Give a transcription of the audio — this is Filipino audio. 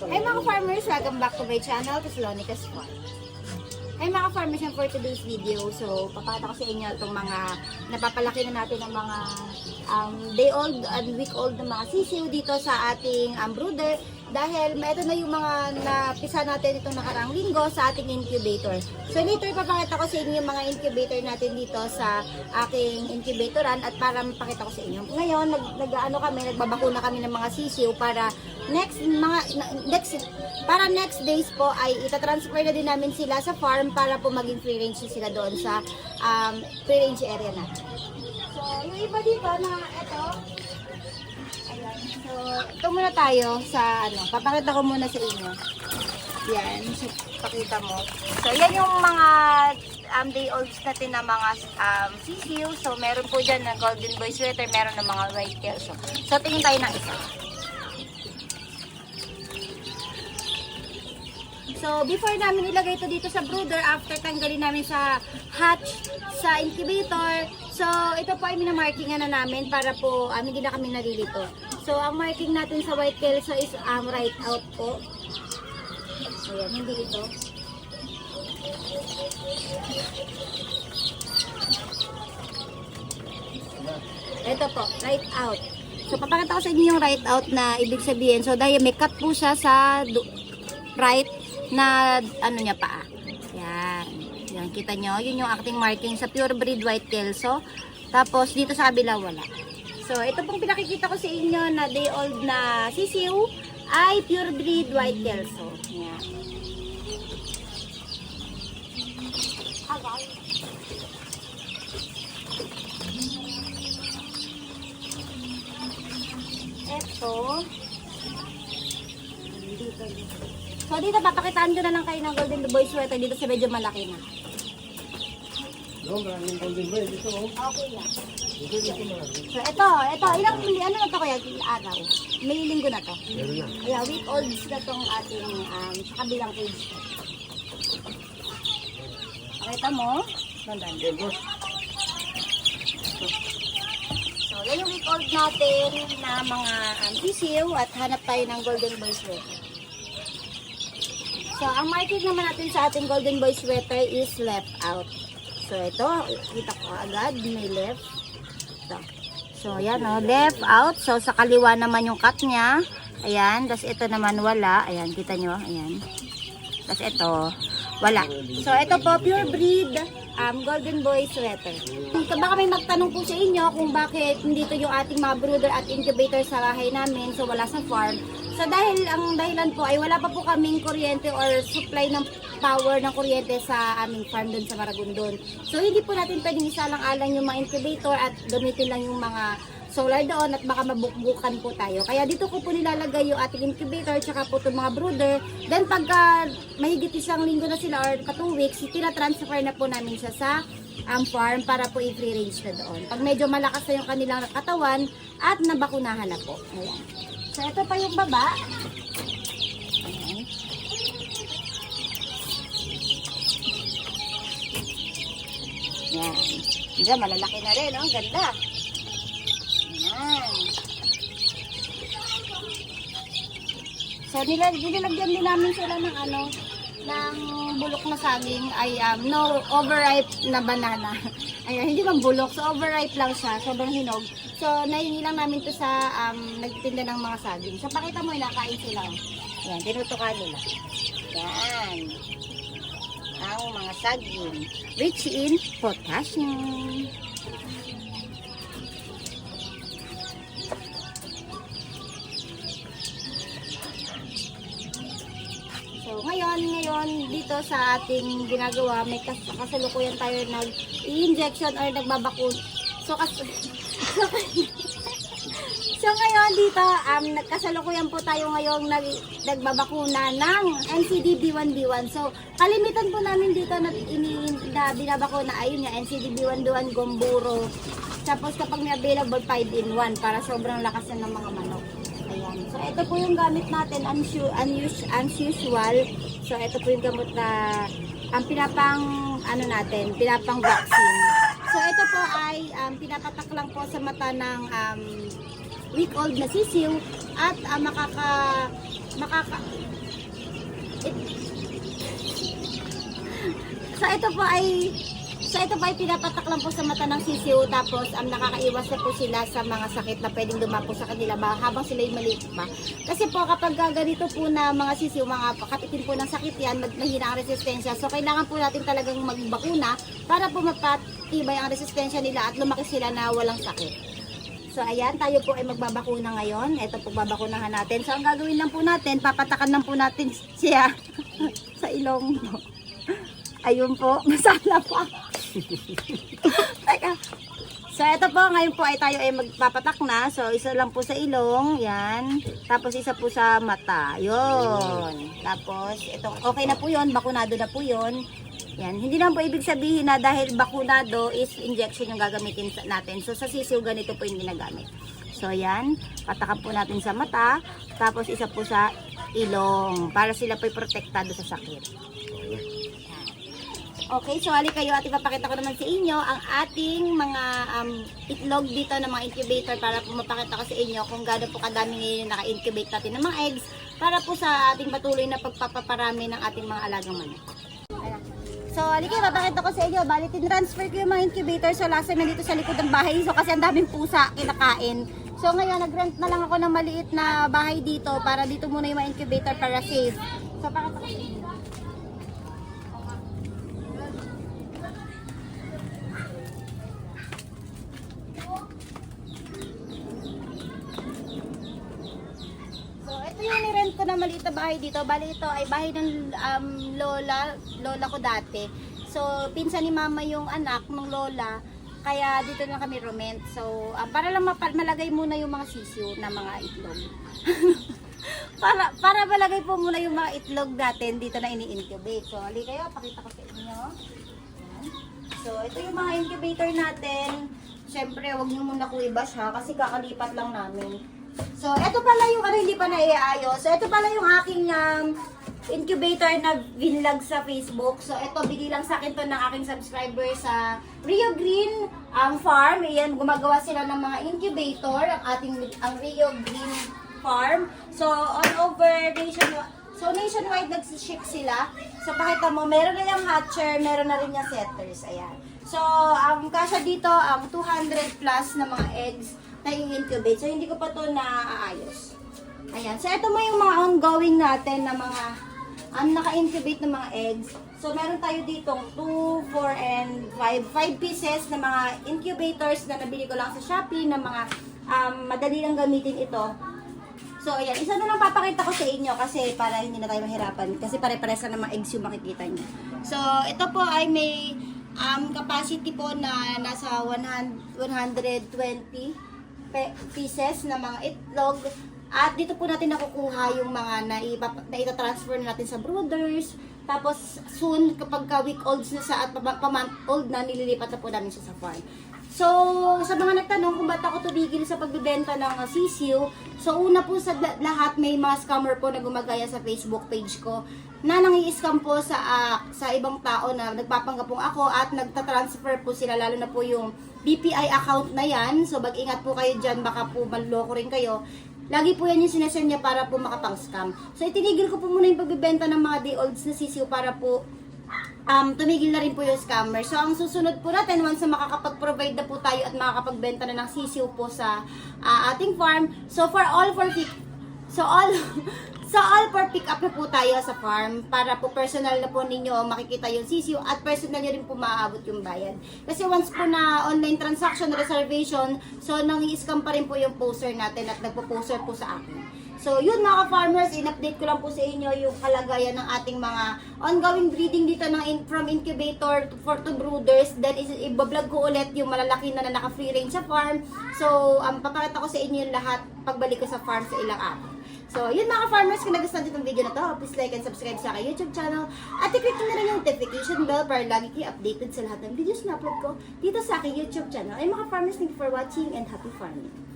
Hey mga farmers, welcome back to my channel, Thessalonica's Farm. Hey mga farmers, for today's video, so papakita ko sa inyo itong mga napapalaki na natin ng mga um, day old and week old na mga sisiw dito sa ating um, brooder dahil ito na yung mga napisa natin itong nakarang linggo sa ating incubator. So later papakita ko sa inyo yung mga incubator natin dito sa aking incubatoran at para mapakita ko sa inyo. Ngayon, nag, nag ano kami, nagbabakuna kami ng mga sisiw para next mga next para next days po ay itatransfer na din namin sila sa farm para po maging free range sila doon sa um, free range area natin. So, yung iba dito na ito. So, ito muna tayo sa ano, papakita ko muna sa inyo. Yan, so, pakita mo. So, yan yung mga um, day olds natin na mga um, sisiw. So, meron po dyan na golden boy sweater, meron ng mga white tail. So, so tingin tayo ng isa. So, before namin ilagay ito dito sa brooder, after tanggalin namin sa hatch, sa incubator, so, ito po ay minamarkingan na namin para po, um, hindi na kami nalilito. So, ang marking natin sa white kelso is um, right out po. Ayan, hindi ito. Ito po, right out. So, papakita ko sa inyo yung right out na ibig sabihin. So, dahil may cut po siya sa right na ano niya pa. Yan. Kita nyo. Yun yung acting marking sa pure breed white kelso. Tapos, dito sa kabila, wala. So, ito pong pinakikita ko sa inyo na day old na sisiw ay pure breed white kelso. Yan. Ito. Dito. So, dito papakitaan ko na lang kayo ng golden boy sweater dito sa medyo malaki na. No, maraming golden boy dito. oh. Okay yan. Dito marami. So, ito, ito, ilang, ano na to kaya, araw? May linggo na to. Meron na. Kaya, week olds na tong ating, um, sa kabilang cage. Pakita mo. Boss. So, yan yung week old natin na mga um, sisiw at hanap tayo ng golden boy sweater. So, ang marking naman natin sa ating golden boy sweater is left out. So, ito, kita ko agad, may left. So, yan o, left out. So, sa kaliwa naman yung cut niya. Ayan, tapos ito naman wala. Ayan, kita nyo, ayan. Tapos ito, wala. So, ito po, pure breed um, golden boy sweater. Baka may magtanong po sa inyo kung bakit dito yung ating mga brooder at incubator sa bahay namin, so wala sa farm. So, dahil ang dahilan po ay wala pa po kaming kuryente or supply ng power ng kuryente sa aming farm doon sa Maragondon. So, hindi po natin pwedeng isalang-alang yung mga incubator at gamitin lang yung mga solar doon at baka mabukbukan po tayo. Kaya dito ko po nilalagay yung ating incubator tsaka po itong mga brooder. Then pagka mahigit isang linggo na sila or ka 2 weeks, tinatransfer na po namin siya sa um, farm para po i-free range na doon. Pag medyo malakas na yung kanilang katawan at nabakunahan na po. Ayan. So ito pa yung baba. Yan. Diyan, malalaki na rin. Oh. Ang ganda. Yan. So, nila, nilagyan din namin sila ng ano, ng bulok na saging ay um, no overripe na banana. Ayun, hindi man bulok. So, overripe lang siya. Sobrang hinog. So, nahingi lang namin to sa um, nagtitinda ng mga saging. So, pakita mo, nakain sila. oh. Yan, tinutukan nila. Yan. Ang mga saging. Rich in potassium. So, ngayon, ngayon, dito sa ating ginagawa, may kas kasalukuyan tayo nag-i-injection or nagbabakun. So, kas so, ngayon dito, um, nagkasalukuyan po tayo ngayong nag nagbabakuna ng NCD-B1B1. So, kalimitan po namin dito na, ini, na binabakuna, ayun nga, NCD-B1B1 Gomburo. Tapos kapag may available 5 in 1 para sobrang lakas na ng mga manok. Ayan. So, ito po yung gamit natin, unusual. So, ito po yung gamot na ang pinapang, ano natin, pinapang vaccine. So, ito po ay um, pinapatak lang po sa mata ng um, week old na sisiw at uh, makaka makaka... It- So ito po ay So ito po ay pinapatak lang po sa mata ng sisiw tapos ang nakakaiwas na po sila sa mga sakit na pwedeng dumapo sa kanila ba, habang sila ay maliit pa. Kasi po kapag ka ganito po na mga sisiw, mga katitin po ng sakit yan, mag- mahina ang resistensya. So kailangan po natin talagang magbakuna para po mapatibay ang resistensya nila at lumaki sila na walang sakit. So ayan, tayo po ay magbabakuna ngayon. Ito po babakunahan natin. So ang gagawin lang po natin, papatakan lang po natin siya sa ilong. Ayun po, masala pa. Teka. So ito po, ngayon po ay tayo ay magpapatak na. So isa lang po sa ilong, yan. Tapos isa po sa mata, yun. Tapos ito, okay na po yun, bakunado na po yun. Yan, hindi naman po ibig sabihin na dahil bakunado is injection yung gagamitin natin. So sa sisiw ganito po yung ginagamit. So yan, patakan po natin sa mata, tapos isa po sa ilong para sila po protektado sa sakit. Okay, so hali kayo at ipapakita ko naman sa inyo ang ating mga um, itlog dito ng mga incubator para po mapakita ko sa inyo kung gaano po kadami ngayon naka-incubate natin ng mga eggs para po sa ating patuloy na pagpapaparami ng ating mga alagang manok. So, halika, papakita ko sa inyo. Bali, transfer ko yung mga incubator sa lasa na dito sa likod ng bahay. So, kasi ang daming pusa kinakain. So, ngayon, nag-rent na lang ako ng maliit na bahay dito para dito muna yung mga incubator para safe. So, pakita ko ito yung nirent ko na maliit na bahay dito. Bali, ito ay bahay ng um, lola, lola ko dati. So, pinsan ni mama yung anak ng lola. Kaya dito na kami rument. So, um, para lang malagay muna yung mga sisiyo na mga itlog. para para malagay po muna yung mga itlog natin dito na ini-incubate. So, ali kayo, pakita ko sa inyo. So, ito yung mga incubator natin. Siyempre, wag niyo muna ko i-bash ha, kasi kakalipat lang namin. So, ito pala yung ano, hindi pa naiayos. So, ito pala yung aking um, incubator na vinlog sa Facebook. So, ito, bigay lang sa akin to ng aking subscriber sa Rio Green um, Farm. Ayan, gumagawa sila ng mga incubator, ang ating ang Rio Green Farm. So, all over nationwide. So, nationwide nag-ship sila. So, pakita mo, meron na yung hatcher, meron na rin yung setters. Ayan. So, ang kasya dito, ang 200 plus na mga eggs na i-incubate. So, hindi ko pa to naaayos. Ayan. So, ito mo yung mga ongoing natin na mga ang naka-incubate ng mga eggs. So, meron tayo ditong 2, 4, and 5. 5 pieces na mga incubators na nabili ko lang sa Shopee na mga um, madali lang gamitin ito. So, ayan. Isa na lang papakita ko sa inyo kasi para hindi na tayo mahirapan. Kasi pare-pares na ng mga eggs yung makikita nyo. So, ito po ay may um, capacity po na nasa 100, 120 pe- pieces na mga itlog. At dito po natin nakukuha yung mga na, na ita-transfer na natin sa brooders. Tapos soon, kapag ka week olds na sa at pa, pa month old na, nililipat na po namin siya sa farm. So, sa mga nagtanong kung ba't ako tumigil sa pagbebenta ng uh, sisiw, so una po sa la- lahat may mga scammer po na gumagaya sa Facebook page ko na nangi-scam po sa ah, sa ibang tao na nagpapanggap po ako at nagta-transfer po sila lalo na po yung BPI account na yan. So, mag-ingat po kayo dyan, baka po manloko rin kayo. Lagi po yan yung sinesend niya para po makapang-scam. So, itinigil ko po muna yung pagbibenta ng mga day olds na sisiw para po um, tumigil na rin po yung scammer. So, ang susunod po natin, once na makakapag-provide na po tayo at makakapagbenta na ng sisiw po sa ah, ating farm. So, for all for pick, so all, so all for pick up na po tayo sa farm para po personal na po ninyo makikita yung sisiw at personal nyo rin po maaabot yung bayad. Kasi once po na online transaction reservation, so nang i-scam pa rin po yung poster natin at nagpo-poster po sa akin. So, yun mga farmers, in-update ko lang po sa inyo yung kalagayan ng ating mga ongoing breeding dito ng in, from incubator to, for to brooders. Then, ibablog ko ulit yung malalaki na na naka-free range sa farm. So, um, papakita ko sa inyo yung lahat pagbalik ko sa farm sa ilang araw. So, yun mga farmers, kung nagustuhan nyo itong video na to, please like and subscribe sa aking YouTube channel. At i-click nyo na rin yung notification bell para lagi kayo updated sa lahat ng videos na upload ko dito sa aking YouTube channel. Ay mga farmers, thank you for watching and happy farming!